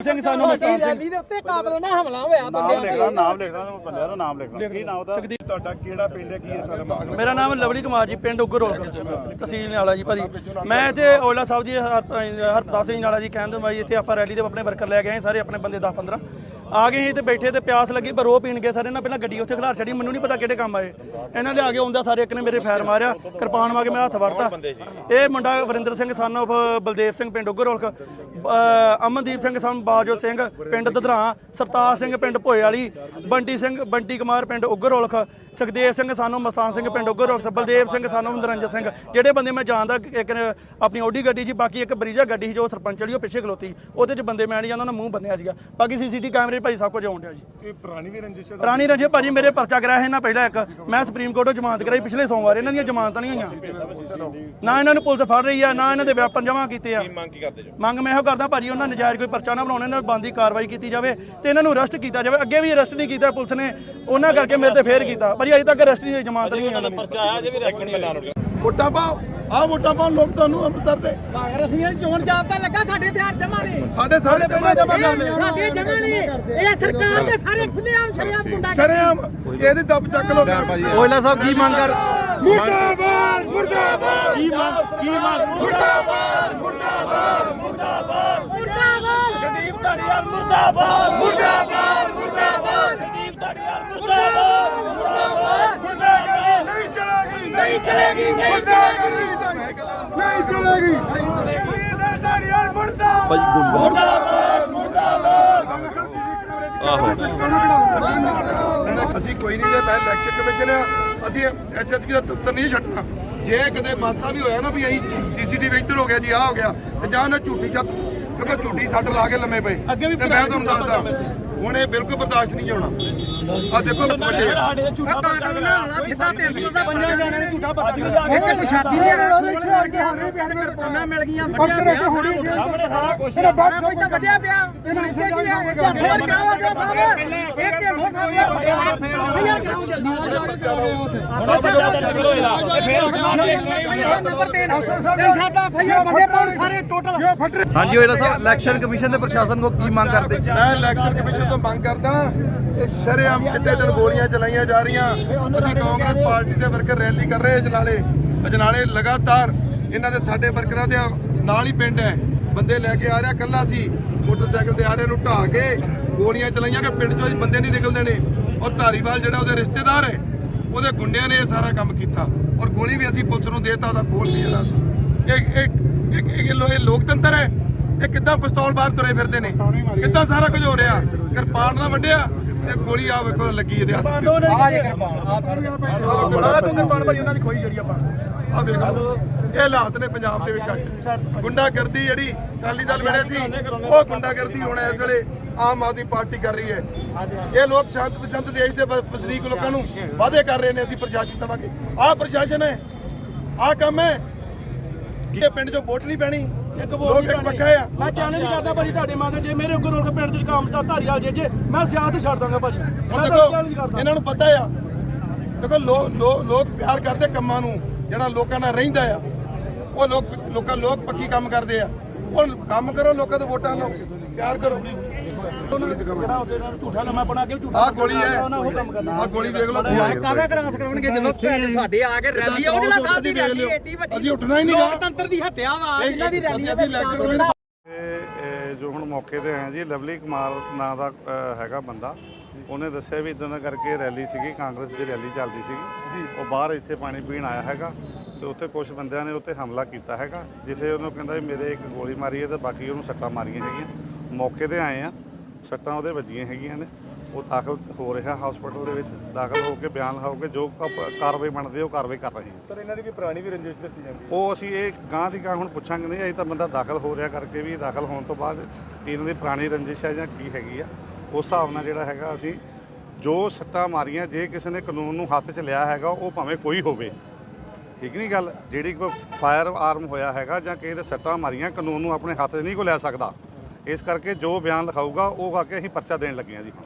ਸਿੰਘ ਸਾਨੂੰ ਮਸਤਾਨ ਸਿੰਘ। ਰੈਲੀ ਦੇ ਉੱਤੇ ਕਾਬਲੇ ਨਾਲ ਹਮਲਾ ਹੋਇਆ ਬੰਦਿਆਂ ਲਿਖ ਲਾ ਨਾਮ ਲਿਖ ਲਾ ਬੰਦਿਆਂ ਦਾ ਨਾਮ ਲਿਖ ਲਾ। ਕੀ ਨਾਮ ਉਹਦਾ? ਸੁਖਦੀਪ ਤੁਹਾਡਾ ਕਿਹੜਾ ਪਿੰਡ ਹੈ ਕੀ ਹੈ ਸਾਰਾ ਮੇਰਾ ਨਾਮ ਲਵਲੀ ਕੁਮਾਰ ਜੀ ਪਿੰਡ ਉਗਰੋਲ ਤਹਿਸੀਲ ਨਾਲਾ ਜੀ ਭਾਜੀ। ਮੈਂ ਇੱਥੇ ਔਲਾ ਸਾਹਿਬ ਜੀ ਹਰ- ਹਰਪ੍ਰਤਾਪ ਸਿੰਘ ਨਾਲਾ ਜੀ ਕਹਿੰਦੇ ਭਾਈ ਇੱਥੇ ਆਪਾਂ ਰੈਲੀ ਦੇ ਆਪਣੇ ਵਰਕਰ ਲੈ ਕੇ ਆਏ ਸਾਰੇ ਆਪਣੇ ਬੰਦੇ 10 15 ਆ ਗਏ ਸੀ ਤੇ ਬੈਠੇ ਤੇ ਪਿਆਸ ਲੱਗੀ ਪਰ ਰੋ ਪੀਣ ਗਏ ਸਾਰੇ। ਇਹਨਾਂ ਪਹਿਲਾਂ ਗੱਡੀ ਉੱਥੇ ਖਲਾਰ ਛੜੀ ਮੈਨੂੰ ਨਹੀਂ ਪਤਾ ਕਿਹੜੇ ਕੰਮ ਆਏ। ਇਹਨਾਂ ਲਿਆ ਕੇ ਆਉਂਦਾ ਸਾਰੇ ਇੱਕ ਨੇ ਮੇਰੇ ਫਾਇਰ ਮਾਰਿਆ ਕਿਰਪਾਨ ਵਾ ਕੇ ਮੈਂ ਹੱਥ ਵੜਤਾ ਇਹ ਮੁੰਡਾ ਵਰਿੰਦਰ ਸਿੰਘ ਸਨ of ਬਲਦੇਵ ਸਿੰਘ ਪਿੰਡ ਉਗਰੋਲਖ ਅਹ ਅਮਨਦੀਪ ਸਿੰਘ ਸਨ ਬਾਜੋ ਸਿੰਘ ਪਿੰਡ ਦਧਰਾ ਸਰਤਾਜ ਸਿੰਘ ਪਿੰਡ ਭੋਏ ਵਾਲੀ ਬੰਟੀ ਸਿੰਘ ਬੰਟੀ ਕੁਮਾਰ ਪਿੰਡ ਉਗਰੋਲਖ ਸੁਖਦੇਵ ਸਿੰਘ ਸਾਨੂੰ ਮਸਤਾਨ ਸਿੰਘ ਪਿੰਡ ਉਗਰੋਲਖ ਬਲਦੇਵ ਸਿੰਘ ਸਾਨੂੰ ਨਰਿੰਦਰ ਸਿੰਘ। ਜਿਹੜੇ ਬੰਦੇ ਮੈਂ ਜਾਣਦਾ ਇੱਕ ਆਪਣੀ ਆਡੀ ਗੱਡੀ 'ਚ ਬਾਕੀ ਇੱਕ ਬਰੀਜਾ ਗੱਡੀ ਸੀ ਜੋ ਸਰਪੰਚ ਵਾਲੀ ਉਹ ਪਿੱਛੇ ਖਲੋਤੀ। ਉਹਦੇ 'ਚ ਬੰਦੇ ਮੈਂ ਨਹੀਂ ਜਾਂਦਾ ਉਹਨਾਂ ਮੂੰਹ ਬੰਨਿਆ ਸੀਗਾ। ਬਾਕੀ ਸੀਸੀਟੀ ਕੈਮਰੇ ਭਾਈ ਸਭ ਕੁਝ ਆਉਣ ਡਿਆ ਜੀ। ਇਹ ਪੁਰਾਣੀ ਵੀ ਰੰਜਿਸ਼ ਹੈ ਪੁਰਾਣੀ ਰਜੇ ਭਾਜੀ ਮੇਰੇ ਪਰਚਾ ਕਰਾਇਆ ਇਹਨਾਂ ਪਹਿਲਾਂ ਇੱਕ। ਮੈਂ ਸੁਪਰੀਮ ਕੋਰਟੋਂ ਜ਼ਮਾਨਤ ਕਰਾਈ ਪਿਛਲੇ ਸੋਮਵਾਰ ਇਹਨਾਂ ਦੀਆਂ ਜ਼ਮਾਨਤਾਂ ਨਹੀਂ ਹੋਈਆਂ। ਨਾ ਇਹਨਾਂ ਨੂੰ ਪੁਲਿਸ ਫੜ ਰਹੀ ਆ ਨਾ ਇਹਨਾਂ ਦੇ ਵੈਪਨ ਜਮ੍ਹਾਂ ਕੀਤੇ ਆ। ਮੰਗ ਕੀ ਕਰਦੇ ਜੋ? ਮੰਗ ਮੈਂ ਇਹੋ ਕਰਦਾ ਭਾਜੀ ਉਹਨਾਂ ਨਜਾਇਜ਼ ਕੋਈ ਪਰਚਾ ਨਾ ਬਣਾਉਣੇ ਇਹਨਾਂ ਬੰਦੀ ਕਾਰਵਾਈ ਕੀਤੀ ਜਾਵੇ ਤੇ ਇਹਨਾਂ ਨੂੰ ਅਰੈਸਟ ਕੀਤਾ ਜਾਵੇ। ਅੱਗੇ ਵੀ ਅਰੈਸਟ ਨਹੀਂ ਕੀਤਾ ਪੁਲਿਸ ਨੇ ਉਹਨਾਂ ਕਰਕੇ ਮੇਰੇ ਤੇ ਫੇਰ ਕੀਤਾ। ਭਾਜੀ ਅਜੇ ਤੱਕ ਅਰੈਸਟ ਨਹੀਂ ਹੋਈ ਜ਼ਮਾਨਤ ਨਹੀਂ ਹੋਈ ਉਹਨਾਂ ਦੀ ਵੋਟਾਂ ਪਾਓ ਆ ਵੋਟਾਂ ਪਾਉਣ ਲੋਕ ਤੁਹਾਨੂੰ ਅੰਮ੍ਰਿਤਸਰ ਦੇ। ਕਾਂਗਰਸੀਆਂ ਦੀ ਚੋਣ ਜਾਬਤਾ ਲੱਗਾ ਸਾਡੇ ਹਥਿਆਰ ਜਮਾ ਨੇ। ਸਾਡੇ ਸਾਰੇ ਜਮਾ ਜਮਾ ਕਰਦੇ। ਸਾਡੇ ਜਮਾ ਨੇ ਇਹ ਸਰਕਾਰ ਦੇ ਸਾਰੇ ਖੁੱਲੇਆਮ ਸ਼ਰਿਆਮ ਗੁੰਡਾ ਸ਼ਰੇਆਮ ਇਹਦੀ ਦੱਬ ਚੱਕ ਲੋ ਓਇਲਾ ਸਾਹਿਬ ਕੀ ਮੰਗ ਕਰ ਮੁਰਦਾਬਾਦ ਮੁਰਦਾਬਾਦ। ਕੀ ਮੰਗ ਕੀ ਮੰਗ ਮੁਰਦਾਬਾਦ ਮੁਰਦਾਬਾਦ ਮੁਰਦਾਬਾਦ। ਗਰੀਬ ਧੜੀਆ ਮੁਰਦਾਬਾਦ ਮੁਰਦਾਬਾਦ। ਮੁਰਦਾਬਾਦ ਗਰੀਬ ਧੜੀਆ ਮੁਰਦਾਬਾਦ ਮੁਰਦਾਬਾਦ ਨਹੀਂ ਚਲੇਗੀ ਨਹੀਂ ਚਲੇਗੀ ਨਹੀਂ ਚਲੇਗੀ। ਨਹੀਂ ਚਲੇਗੀ। ਮੁਰਦਾਬਾਦ ਆਹੋ। ਅਸੀਂ ਕੋਈ ਨਹੀਂ ਜੇ ਮੈਂ ਇਲੈਕਸ਼ਨ ਕਮਿਸ਼ਨ ਆ ਅਸੀਂ ਐਸਐਸਪੀ ਦਾ ਦਫ਼ਤਰ ਨਹੀਂ ਛੱਡਣਾ। ਜੇ ਕਦੇ ਮਾਸਾ ਵੀ ਹੋਇਆ ਨਾ ਵੀ ਅਸੀਂ ਸੀਸੀਟੀਵੀ ਇੱਧਰ ਹੋ ਗਿਆ ਜੀ ਆ ਹੋ ਗਿਆ ਤੇ ਜਾਂ ਨਾ ਝੂਠੀ ਛੱਤ ਕਿਉਂਕਿ ਝੂਠੀ ਸੱਟ ਲਾ ਕੇ ਲੰਮੇ ਪਏ। ਅੱਗੇ ਵੀ ਤੇ ਮੈਂ ਤੁਹਾਨੂੰ ਦੱਸਦਾ ਹੁਣ ਇਹ ਬਿਲਕੁਲ ਬਰਦਾਸ਼ਤ ਨਹੀਂ ਹੋਣਾ। ਆ ਦੇਖੋ ਵੱਡੇ। ਸਾਡੇ ਤੇ ਝੂਠਾ ਪਰਚਾ ਕਾਂਗਰਸ ਸਿੱਧਾ 300 ਦਾ ਪੰਜਾਂ ਜਾਣਿਆਂ ਨੇ ਝੂਠਾ ਪਰਚਾ ਲਿਜਾ ਕੇ ਇੱਥੇ ਨਿਸ਼ਾਨੀ ਦੇ ਕਿਰਪਾਨਾਂ ਮਿਲ ਗਈਆਂ ਸਾਹਮਣੇ ਸਾਰਾ ਕੁਝ ਸਾਰਾ ਕੁਝ ਤਾਂ ਵੱਡਿਆ ਪਿਆ। ਇੱਥੇ ਕੀ ਹੈ ਜੱਟਵਾਰ ਕਰਾਓ ਜੋ ਸਾਹਿਬ ਇੱਕ ਤੇ ਹੋ ਸਾਹਿਬ ਫੇਰ ਕਰਾਓ ਜਲਦੀ ਨੰਬਰ 3 ਤੇ ਸਾਡਾ ਫਈਆ ਬੰਦੇ ਪਾਉਣ ਸਾਰੇ ਟੋਟਲ ਹਾਂਜੀ ਓਇਲਾ ਸਾਹਿਬ ਇਲੈਕਸ਼ਨ ਕਮਿਸ਼ਨ ਦੇ ਪ੍ਰਸ਼ਾਸਨ ਕੋ ਕੀ ਮੰਗ ਕਰਦੇ? ਮੈਂ ਇਲੈਕਸ਼ਨ ਕਮਿਸ਼ਨ ਤੋਂ ਮੰਗ ਕਰਦਾ ਇਹ ਸ਼ਰੇਆਮ ਚਿੱਟੇ ਦਿਨ ਗੋਲੀਆਂ ਚਲਾਈਆਂ ਜਾ ਰਹੀਆਂ। ਅਸੀਂ ਕਾਂਗਰਸ ਪਾਰਟੀ ਦੇ ਵਰਕਰ ਰੈਲੀ ਕਰ ਰਹੇ ਅਜਨਾਲੇ। ਅਜਨਾਲੇ ਲਗਾਤਾਰ ਇਹਨਾਂ ਦੇ ਸਾਡੇ ਵਰਕਰਾਂ ਦੇ ਨਾਲ ਹੀ ਪਿੰਡ ਹੈ। ਬੰਦੇ ਲੈ ਕੇ ਆ ਰਿਹਾ ਕੱਲਾ ਸੀ ਮੋਟਰਸਾਈਕਲ ਤੇ ਆ ਰਿਹਾ ਨੂੰ ਢਾਹ ਕੇ ਗੋਲੀਆਂ ਚਲਾਈਆਂ ਕਿ ਪਿੰਡ ਚੋਂ ਬੰਦੇ ਨਹੀਂ ਨਿਕਲਦੇ ਨੇ ਔਰ ਧਾਰੀਵਾਲ ਜਿਹੜਾ ਉਹਦੇ ਰਿਸ਼ਤੇਦਾਰ ਹੈ ਉਹਦੇ ਗੁੰਡਿਆਂ ਨੇ ਇਹ ਸਾਰਾ ਕੰਮ ਕੀਤਾ ਔਰ ਗੋਲੀ ਵੀ ਅਸੀਂ ਪੁਲਿਸ ਨੂੰ ਦੇਤਾ ਉਹਦਾ ਖੋਲ ਵੀ ਜਿਹੜਾ ਸੀ ਇਹ ਇਹ ਇਹ- ਇਹ ਲੋ- ਇਹ ਲੋਕਤੰਤਰ ਹੈ ਇਹ ਕਿੱਦਾਂ ਪਿਸਤੌਲ ਬਾਹਰ ਤੁਰੇ ਫਿਰਦੇ ਨੇ ਕਿੱਦਾਂ ਸਾਰਾ ਕੁਝ ਹੋ ਰਿਹਾ ਕਿਰਪਾਨ ਨਾਲ ਵੱਢਿਆ ਤੇ ਗੋਲੀ ਆ ਵੇਖੋ ਲੱਗੀ ਇਹਦੇ ਹੱਥ ਤੇ ਆ ਜੇ ਕਿਰਪਾਨ ਆ ਕਿਰਪਾਨ ਭਾਜੀ ਉਹਨਾਂ ਦੀ ਖੋਈ ਜਿਹੜੀ ਆਪਾਂ ਆ ਵੇਖ ਲਓ। ਇਹ ਹਾਲਾਤ ਨੇ ਪੰਜਾਬ ਦੇ ਵਿੱਚ ਅੱਜ। ਗੁੰਡਾਗਰਦੀ ਜਿਹੜੀ ਅਕਾਲੀ ਦਲ ਵੇਲੇ ਸੀ ਉਹ ਗੁੰਡਾਗਰਦੀ ਹੁਣ ਇਸ ਵੇਲੇ ਆਮ ਆਦਮੀ ਪਾਰਟੀ ਕਰ ਰਹੀ ਹੈ। ਇਹ ਲੋਕ ਸ਼ਾਂਤ ਪਸੰਦ ਦੇਸ਼ ਦੇ ਵਸਨੀਕ ਲੋਕਾਂ ਨੂੰ ਵਾਅਦੇ ਕਰ ਰਹੇ ਨੇ ਅਸੀਂ ਪ੍ਰਸ਼ਾਸਨ ਦੇਵਾਂਗੇ। ਆਹ ਪ੍ਰਸ਼ਾਸਨ ਹੈ ਆਹ ਕੰਮ ਹੈ। ਇਹ ਪਿੰਡ 'ਚੋਂ ਵੋਟ ਨਹੀਂ ਪੈਣੀ। ਇੱਕ ਲੋਕ ਬੋਲ ਇੱਕ ਪੱਕਾ ਆ ਮੈਂ ਚੈਲੰਜ ਕਰਦਾ ਭਾਜੀ ਤੁਹਾਡੇ ਮਾਤੇ ਜੇ ਮੇਰੇ ਉੱਗਰ ਰੋਲ ਪਿੰਡ ਚ ਕੰਮ ਤਾਂ ਧਾਰੀਵਾਲ ਜੇ ਜੇ। ਮੈਂ ਸਿਆਸਤ ਛੱਡ ਦਾਂਗਾ ਭਾਜੀ। ਮੈਂ ਚੈਲੰਜ ਕਰਦਾ। ਇਹਨਾਂ ਨੂੰ ਪਤਾ ਆ। ਦੇਖੋ ਲੋ- ਲੋ- ਲੋਕ ਪਿਆਰ ਕਰਦੇ ਕੰਮਾਂ ਨੂੰ। ਜਿਹੜਾ ਲੋਕਾਂ ਨਾਲ ਰਹਿੰਦਾ ਆ ਉਹ ਲੋਕ ਲੋਕਾਂ ਲੋਕ ਪੱਕੀ ਕੰਮ ਕਰਦੇ ਆ। ਹੁਣ ਕੰਮ ਕਰੋ ਲੋਕਾਂ ਦੇ ਵੋਟਾਂ ਲਓ ਪਿਆਰ ਕਰੋ। ਜਿਹੜਾ ਉਹਦੇ ਨਾਲ ਝੂਠਾ ਲੰਮਾ ਬਣਾ ਕੇ ਝੂਠਾ ਆਹ ਗੋਲੀ ਹੈ। ਉਹਨਾਂ ਉਹ ਕੰਮ ਕਰਨਾ ਆਹ ਗੋਲੀ ਦੇਖ ਲਓ। ਕਾਹਦਾ ਕ੍ਰਾਸ ਕਰਾਉਣਗੇ? ਜਦੋਂ ਭੈਣ ਸਾਡੇ ਆ ਕੇ ਰੈਲੀ ਆ ਉਹਦੇ ਨਾਲ ਸਾਹਿਬ ਦੀ ਰੈਲੀ ਏਡੀ ਵੱਡੀ। ਅਸੀਂ ਉੱਠਣਾ ਹੀ ਨਹੀਂ ਗਾ ਲੋਕਤੰਤਰ ਦੀ ਹੱਤਿਆ ਵਾ ਇਹਨਾਂ ਦੀ ਰੈਲੀ ਅਸੀਂ ਇਲੈਕਸ਼ਨ ਕਮਿਸ਼ਨ ਇਹ ਇਹ ਜੋ ਹੁਣ ਮੌਕੇ ਤੇ ਆਏ ਜੀ ਲਵਲੀ ਕੁਮਾਰ ਨਾਂ ਦਾ ਹੈਗਾ ਬੰਦਾ। ਉਹਨੇ ਦੱਸਿਆ ਵੀ ਇਦਾਂ ਦਾ ਕਰਕੇ ਰੈਲੀ ਸੀਗੀ ਕਾਂਗਰਸ ਦੀ ਰੈਲੀ ਚੱਲਦੀ ਸੀਗੀ। ਉਹ ਬਾਹਰ ਇੱਥੇ ਪਾਣੀ ਪੀਣ ਆਇਆ ਹੈਗਾ ਤੇ ਉੱਥੇ ਕੁਝ ਬੰਦਿਆਂ ਨੇ ਉੱਤੇ ਹਮਲਾ ਕੀਤਾ ਹੈਗਾ ਜਿੱਥੇ ਉਹਨੂੰ ਕਹਿੰਦਾ ਵੀ ਮੇਰੇ ਇੱਕ ਗੋਲੀ ਮਾਰੀ ਹੈ ਤੇ ਬਾਕੀ ਉਹਨੂੰ ਸੱਟਾਂ ਮਾਰੀਆਂ ਹੈਗੀਆਂ। ਮੌਕੇ ਤੇ ਆਏ ਆ ਸੱਟਾਂ ਉਹਦੇ ਵੱਜੀਆਂ ਹੈਗੀਆਂ ਨੇ। ਉਹ ਦਾਖਲ ਹੋ ਰਿਹਾ ਹਸਪੀਟਲ ਦੇ ਵਿੱਚ ਦਾਖਲ ਹੋ ਕੇ ਬਿਆਨ ਲਿਖਾਓ ਜੋ ਕ- ਕਾਰਵਾਈ ਬਣਦੀ ਉਹ ਕਾਰਵਾਈ ਕਰ ਰਹੇ ਹਾਂ। ਸਰ ਇਹਨਾਂ ਦੀ ਕੋਈ ਪੁਰਾਣੀ ਵੀ ਰੰਜਿਸ਼ ਦੱਸੀ ਜਾਂਦੀ ਉਹ ਅਸੀਂ ਇਹ ਗਾਂ ਦੀ ਗਾਂ ਹੁਣ ਪੁੱਛਾਂਗੇ ਨਹੀਂ ਅਜੇ ਤਾਂ ਬੰਦਾ ਦਾਖਲ ਹੋ ਰਿਹਾ ਕਰਕੇ ਵੀ ਦਾਖਲ ਹੋਣ ਤੋਂ ਬਾਅਦ ਇਹਨਾਂ ਦੀ ਪੁਰਾਣੀ ਰੰਜਿਸ਼ ਹੈ ਜਾਂ ਕੀ ਹੈਗੀ ਆ। ਉਸ ਹਿਸਾਬ ਨਾਲ ਜਿਹੜਾ ਹੈਗਾ ਅਸੀਂ ਜੋ ਸੱਟਾਂ ਮਾਰੀਆਂ, ਜੇ ਕਿਸੇ ਨੇ ਕਾਨੂੰਨ ਨੂੰ ਹੱਥ 'ਚ ਲਿਆ ਹੈਗਾ, ਉਹ ਭਾਵੇਂ ਕੋਈ ਹੋਵੇ। ਠੀਕ ਨਹੀਂ ਗੱਲ? ਜਿਹੜੀ ਕੋਈ ਫਾਇਰ ਆਰਮ ਹੋਇਆ ਹੈਗਾ ਜਾਂ ਕਿਸੇ ਦੇ ਸੱਟਾਂ ਮਾਰੀਆਂ, ਕਾਨੂੰਨ ਨੂੰ ਆਪਣੇ ਹੱਥ 'ਚ ਨਹੀਂ ਕੋ ਲੈ ਸਕਦਾ। ਇਸ ਕਰਕੇ ਜੋ ਬਿਆਨ ਲਿਖਾਊਗਾ, ਉਹ ਕਰਕੇ ਅਸੀਂ ਪਰਚਾ ਦੇਣ ਲੱਗੇ ਹਾਂ ਜੀ